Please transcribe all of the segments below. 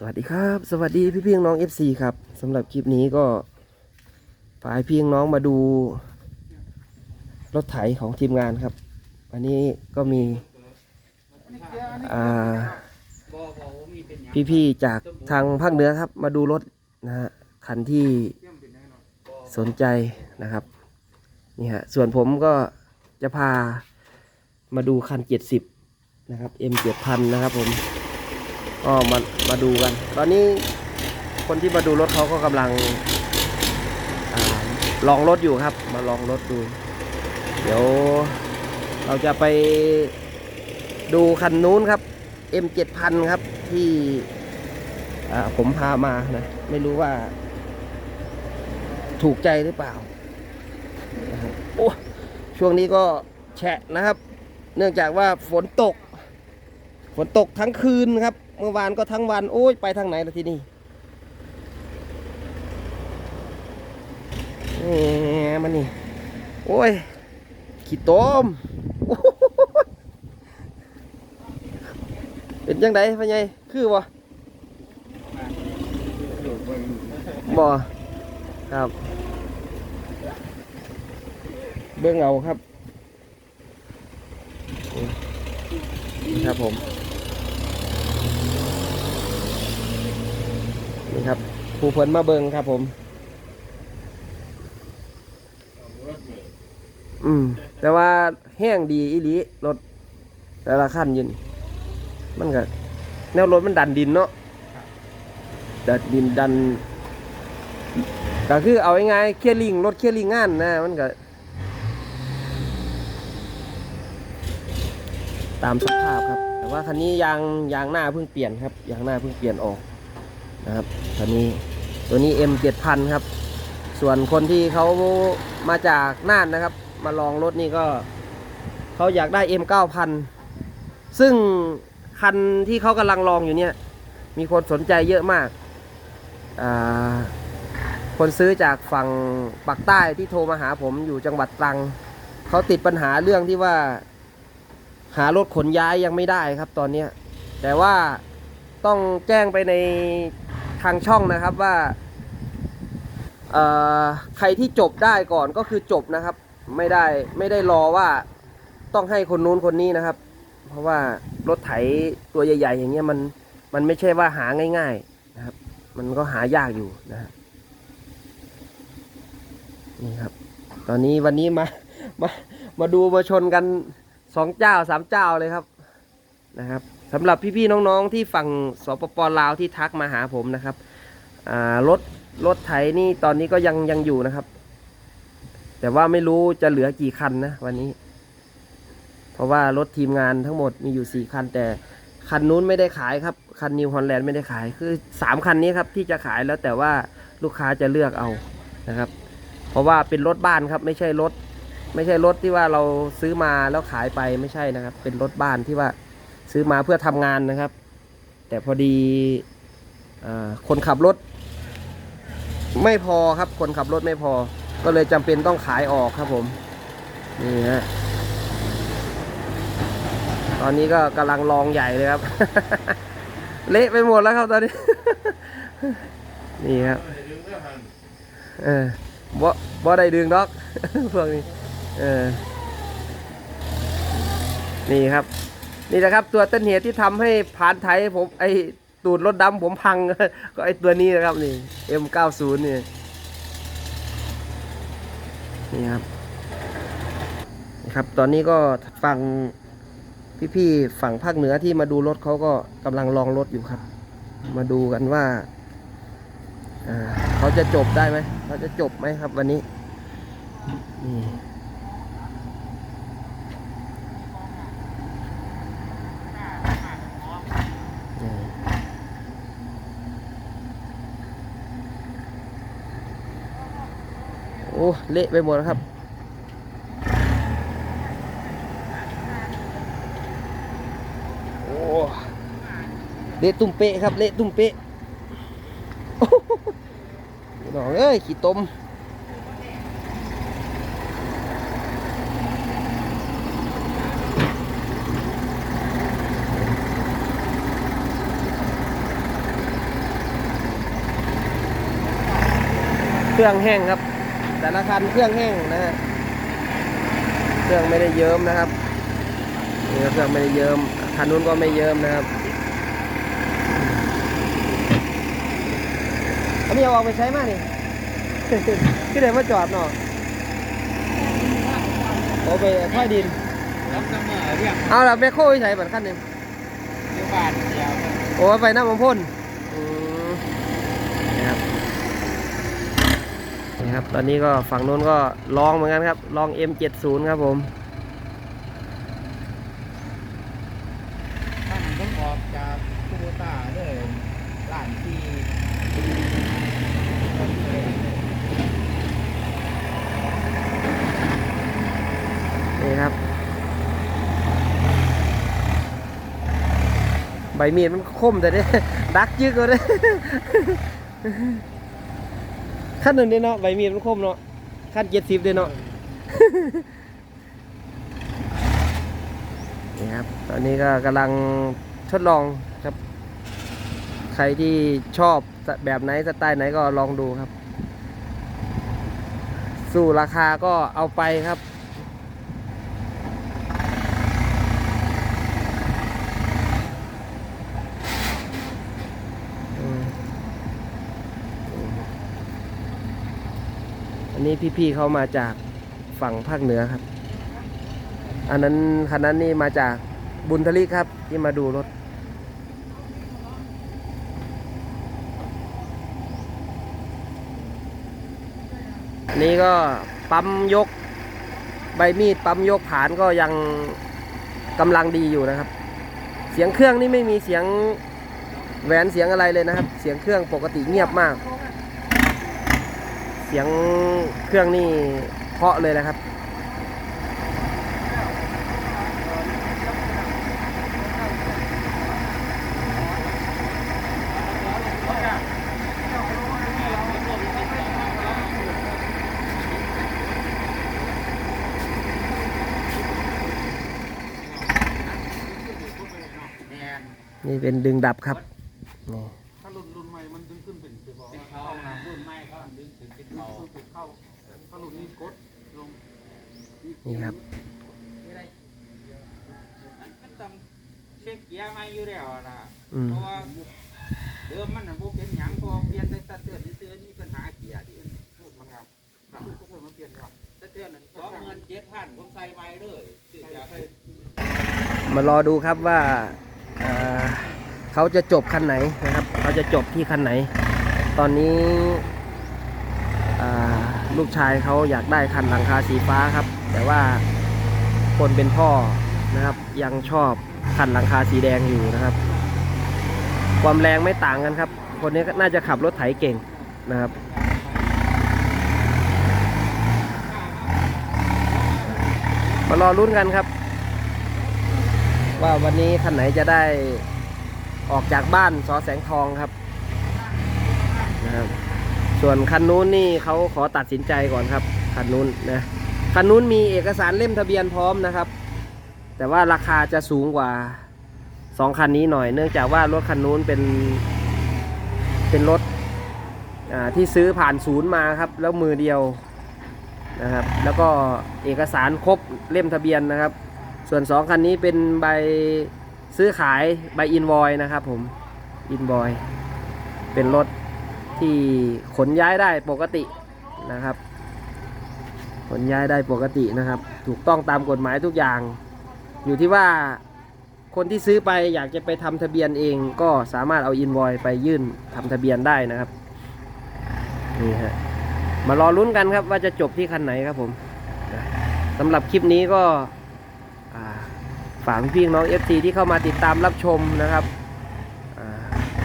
สวัสดีครับ สวัสดีพี่เพี่น้อง FC ครับสำหรับคลิปนี้ก็พาพี่น้องมาดู รถไถของทีมงานครับ อันนี้ก็มีอ่พี่ๆจากทางภาคเหนือครับ มาดูรถนะฮะคันที่สนใจนะครับนี่ฮะส่วนผมก็จะพามาดูคัน 70 นะครับ M 7000นะครับผม ก็มามาดูกัน ตอนนี้คนที่มาดูรถเขาก็กำลังอลองรถอยู่ครับ มาลองรถดู เดี๋ยวเราจะไปดูคันนู้นครับ M 7000 ครับที่ผมพามานะ ไม่รู้ว่า ถูกใจหรือเปล่าโอ้ช่วงนี้ก็แฉะนะครับ เนื่องจากว่าฝนตก ฝนตกทั้งคืนครับ เมื่อวานก็ทั้งวันโอ้ยไปทางไหนละทีนี่แหมมันนี่ โอ้ยขี้ต้มเป็นยังไงพ่อใหญ่คือบ่บ่ครับ เบื้องเอาครับ ครับผม นี่ครับผูเพิ่นมาเบิงครับผม อืม แต่ว่าแห้งดีอีหลีรถแต่ละขั้นยินมันก็แนวรถมันดันดินเนาะดันดินดันก็คือเอาง่ายๆเคลียร์ลิงรถเคลียร์ลิงงานนะมันก็ตามสภาพครับ แต่ว่าคันนี้ยางยางหน้าเพิ่งเปลี่ยนครับยางหน้าเพิ่งเปลี่ยนออก นะครับตัวนี้ตัวนี้ M 7 0 0 0ครับ ส่วนคนที่เขามาจากน่านนะครับ มาลองรถนี่ก็เขาอยากได้ M 9 0 0 0ซึ่งคันที่เขากำลังลองอยู่เนี่ย มีคนสนใจเยอะมากาคนซื้อจากฝั่งปากใต้ที่โทรมาหาผมอยู่จังหวัดตรัง เขาติดปัญหาเรื่องที่ว่า หารถขนย้ายยังไม่ได้ครับตอนนี้ แต่ว่าต้องแจ้งไปใน ทางช่องนะครับว่าใครที่จบได้ก่อนก็คือจบนะครับ ไม่ได้ไม่ได้รอว่าต้องให้คนนู้นคนนี้นะครับ เพราะว่ารถไถตัวใหญ่ ๆ อย่างเงี้ยมันมันไม่ใช่ว่าหาง่าย ๆนะครับ มันก็หายากอยู่นะครับนี่ครับ ตอนนี้วันนี้มามามาดูมาชนกันสองเจ้าสามเจ้าเลยครับ นะครับสำหรับพี่ๆน้องๆที่ฝั่งสปปลาวที่ทักมาหาผมนะครับรถรถไถนี่ตอนนี้ก็ยังยังอยู่นะครับ แต่ว่าไม่รู้จะเหลือกี่คันนะวันนี้ เพราะว่ารถทีมงานทั้งหมดมีอยู่สี่คัน แต่คันนู้นไม่ได้ขายครับ คันนิวฮอลแลนด์ไม่ได้ขายคือสามคันนี้ครับที่จะขายแล้วแต่ว่าลูกค้าจะเลือกเอานะครับ เพราะว่าเป็นรถบ้านครับ ไม่ใช่รถ ไม่ใช่รถที่ว่าเราซื้อมาแล้วขายไปไม่ใช่นะครับ เป็นรถบ้านที่ว่า ซื้อมาเพื่อทำงานนะครับ แต่พอดีอคนขับรถ ไม่พอครับ คนขับรถไม่พอ ก็เลยจำเป็นต้องขายออกครับผม นี่ฮะตอนนี้ก็กำลังลองใหญ่เลยครับ เละไปหมดแล้วครับตอนนี้ นี่ครับเออบ่บ่ได้ดึงดอกพวกนี้ เออ นี่ครับ นี่นะครับตัวต้นเหตุที่ทำให้ผ่านไทยผมไอตูดรถดำผมพัง ก็ไอตัวนี้นะครับนี่ M90 นี่นี่ครับนี่ครับตอนนี้ก็ฝั่งพี่ๆฝั่งภาคเหนือที่มาดูรถเขาก็กำลังลองรถอยู่ครับ มาดูกันว่าอ่าเขาจะจบได้ไหมเขาจะจบไหมครับวันนี้นี่ โอ้เละไปหมดแล้วครับโอ้เละตุ้มเป๊ะครับ เละตุ้มเป๊ะน้องเอ้ยขี้ต้มครื่องแห้งครับ แต่ละคันเครื่องแห้งนะฮะเครื่องไม่ได้เยิ้มนะครับนี่ก็เครื่องไม่ได้เยิ้มคันนู้นก็ไม่เยิ้มนะครับอันนี้เอาออกไปใช้มานี่ที่ไหนมาจอดเนาะโอ้ไปค่อยดินรับเสมอเรียกเอาละแมคโครไปใช้บัตรคันหนึงอยู่บ้านเดียวโอ้ไปน้ำมันพ่นอืมนะครับ นี่ครับ ตอนนี้ก็ฝั่งนู้นก็ลองเหมือนกันครับ ลอง M70 ครับผมท่านเพิ่งออกจากคูโบต้าเลยร้านที่นี่ครับ ใบมีดมันคมแต่เนี่ยดักยึกเลย ขั้นหนึ่งเนี่ยเนาะใบมีดมันคมเนาะขั้นเจ็ดสิบเนาะนี่ครับตอนนี้ก็กำลังทดลองครับ ใครที่ชอบแบบไหนสไตล์ไหนก็ลองดูครับ สู่ราคาก็เอาไปครับ อันนี้พี่ๆเขามาจากฝั่งภาคเหนือครับ อันนั้นคันนั้นนี่มาจากบุญทลิกครับ ที่มาดูรถนนี้ก็ปั๊มยกใบมีดปั๊มยกผานก็ยังกำลังดีอยู่นะครับ เสียงเครื่องนี่ไม่มีเสียงแหวนเสียงอะไรเลยนะครับ เสียงเครื่องปกติเงียบมาก เสียงเครื่องนี่เพาะเลยนะครับ นี่เป็นดึงดับครับนี่ ถ้ารุ่นรุ่นให มันดึงขึ้นเป็นสิบเป็นเข้านะรุ่นใหม่เขาดึงถึงเป็นเขาติดเข้าถ้ารุ่นนี้กดลงนี่ครับมันต้องเช็คเกียร์ม่อยู่แล้วล่ะเพราะว่าเดิมมันน่ะบ่เป็นหยังพอเปลี่ยนแต่ตะเตือนเตือนนี่ปัญหาเกียร์ดิมันงามแต่รุ่นก็พิ่มมาเปลี่ยนก่อนตะเตือนสองหมื่นเจ็ดพันผมใส่ใหม่เลยมารอดูครับว่า เขาจะจบคันไหนนะครับ เขาจะจบที่คันไหน ตอนนี้ลูกชายเขาอยากได้คันหลังคาสีฟ้าครับ แต่ว่าคนเป็นพ่อนะครับ ยังชอบคันหลังคาสีแดงอยู่นะครับ ความแรงไม่ต่างกันครับ คนนี้น่าจะขับรถไถเก่งนะครับมารอลุ้นกันครับ ว่าวันนี้คันไหนจะได้ ออกจากบ้านสอแสงทองครับนะครับ ส่วนคันนู้นนี่เขาขอตัดสินใจก่อนครับ คันนู้นนะคันนู้นมีเอกสารเล่มทะเบียนพร้อมนะครับ แต่ว่าราคาจะสูงกว่าสองคันนี้หน่อย เนื่องจากว่ารถคันนู้นเป็นเป็นรถที่ซื้อผ่านศูนย์มาครับ แล้วมือเดียวนะครับ แล้วก็เอกสารครบเล่มทะเบียนนะครับ ส่วน2คันนี้เป็นใบ ซื้อขายใบอินวอยนะครับผมอินวอยเป็นรถที่ขนย้ายได้ปกตินะครับ ขนย้ายได้ปกตินะครับ ถูกต้องตามกฎหมายทุกอย่าง อยู่ที่ว่าคนที่ซื้อไปอยากจะไปทำทะเบียนเองก็สามารถเอาอินวอยไปยื่นทำทะเบียนได้นะครับนี่ฮะมารอลุ้นกันครับว่าจะจบที่คันไหนครับผมสำหรับคลิปนี้ก็อ่า ฝากพี่ๆน้อง FC ที่เข้ามาติดตามรับชมนะครับ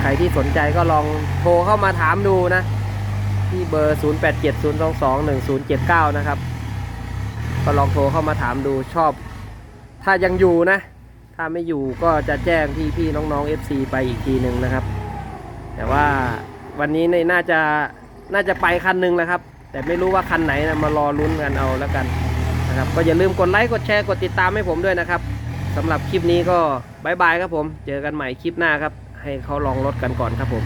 ใครที่สนใจก็ลองโทรเข้ามาถามดูนะ ที่เบอร์ 0870221079 นะครับ ก็ลองโทรเข้ามาถามดูชอบ ถ้ายังอยู่นะ ถ้าไม่อยู่ก็จะแจ้งพี่น้องๆ FC ไปอีกทีหนึ่งนะครับ แต่ว่าวันนี้เนี่ยน่าจะน่าจะไปคันหนึ่งแล้วครับ แต่ไม่รู้ว่าคันไหนนะมารอลุ้นกันเอาแล้วกันนะครับ ก็อย่าลืมกดไลค์กดแชร์กดติดตามให้ผมด้วยนะครับ สำหรับคลิปนี้ก็บายบายครับผม เจอกันใหม่คลิปหน้าครับ ให้เขาลองรถกันก่อนครับผม